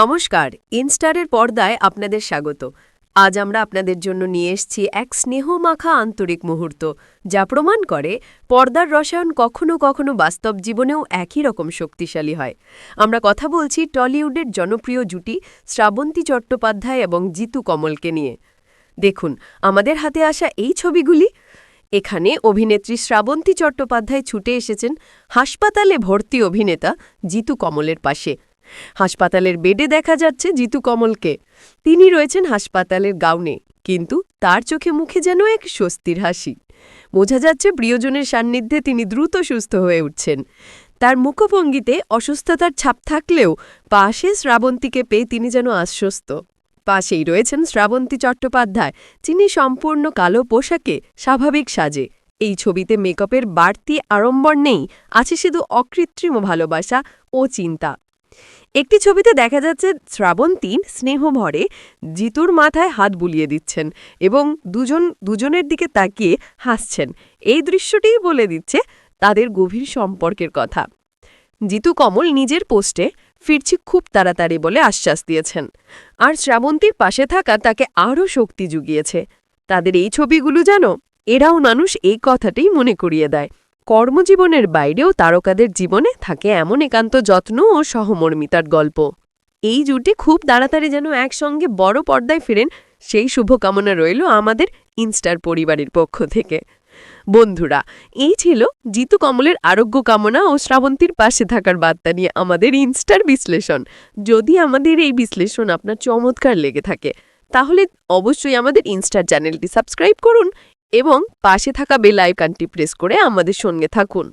নমস্কার, ইনস্টারের পর্দায় আপনাদের স্বাগত। আজ আমরা আপনাদের জন্য নিয়ে এসেছি এক স্নেহমাখা আন্তরিক মুহূর্ত, যা প্রমাণ করে পর্দার রসায়ন কখনো কখনো বাস্তব জীবনেও একই রকম শক্তিশালী হয়। আমরা কথা বলছি টলিউডের জনপ্রিয় জুটি শ্রাবন্তী চট্টোপাধ্যায় এবং জিতু কমলকে নিয়ে। দেখুন, আমাদের হাতে আসা এই ছবিগুলি। এখানে অভিনেত্রী শ্রাবন্তী চট্টোপাধ্যায় ছুটে এসেছেন হাসপাতালে ভর্তি অভিনেতা জিতু কমলের পাশে। হাসপাতালের বেডে দেখা যাচ্ছে জিতু কমলকে। তিনি রয়েছেন হাসপাতালের গাউনে, কিন্তু তার চোখে মুখে যেন এক স্বস্তির হাসি। বোঝা যাচ্ছে প্রিয়জনের সান্নিধ্যে তিনি দ্রুত সুস্থ হয়ে উঠছেন। তার মুখভঙ্গিতে অসুস্থতার ছাপ থাকলেও পাশে শ্রাবন্তীকে পেয়ে তিনি যেন আশ্বস্ত। পাশেই রয়েছেন শ্রাবন্তী চট্টোপাধ্যায়, যিনি সম্পূর্ণ কালো পোশাকে স্বাভাবিক সাজে। এই ছবিতে মেকআপের বাড়তি আড়ম্বর নেই, আছে শুধু অকৃত্রিম ভালোবাসা ও চিন্তা। একটি ছবিতে দেখা যাচ্ছে শ্রাবন্তী স্নেহভরে জিতুর মাথায় হাত বুলিয়ে দিচ্ছেন এবং দুজন, দুজনের দিকে তাকিয়ে হাসছেন। এই দৃশ্যটিই বলে দিচ্ছে তাদের গভীর সম্পর্কের কথা। জিতু কমল নিজের পোস্টে, ফিরছি খুব তাড়াতাড়ি বলে আশ্বাস দিয়েছেন। আর শ্রাবন্তীর পাশে থাকা তাকে আরও শক্তি জুগিয়েছে। তাদের এই ছবিগুলো জানো এরাও মানুষ এই কথাটাই মনে করিয়ে দেয়। কর্মজীবনের বাইরেও তারকাদের জীবনে থাকে এমন একান্ত যত্ন ও সহমর্মিতার গল্প। এই জুটি খুব তাড়াতাড়ি যেন একসঙ্গে বড় পর্দায় ফিরেন, সেই শুভকামনা রইল আমাদের ইনস্টার পরিবারের পক্ষ থেকে। বন্ধুরা, এই ছিল জিতু কমলের আরোগ্য কামনা ও শ্রাবন্তীর পাশে থাকার বার্তা নিয়ে আমাদের ইনস্টার বিশ্লেষণ। যদি আমাদের এই বিশ্লেষণ আপনার চমৎকার লেগে থাকে, তাহলে অবশ্যই আমাদের ইনস্টার চ্যানেলটি সাবস্ক্রাইব করুন এবং পাশে থাকা বেল আইকনটি প্রেস করে আমাদের সঙ্গে থাকুন।